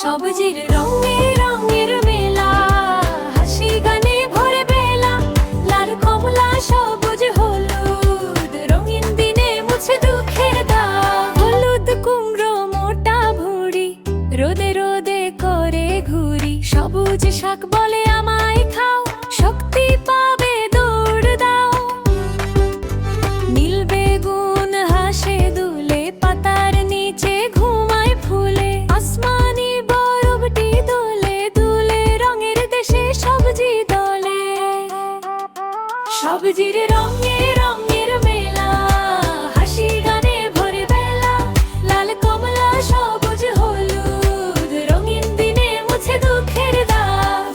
সবজির রঙে রঙের মেলা, হাসি গানে ভরে বেলা, লাল কমলা, সবুজ, হলুদ, রঙিন দিনে মুছে দুঃখে দা, হলুদ কুমড়ো মোটা ভুড়ি, রোদে রোদে করে ঘুরি, সবুজ শাক বলে সবজির রঙে রঙে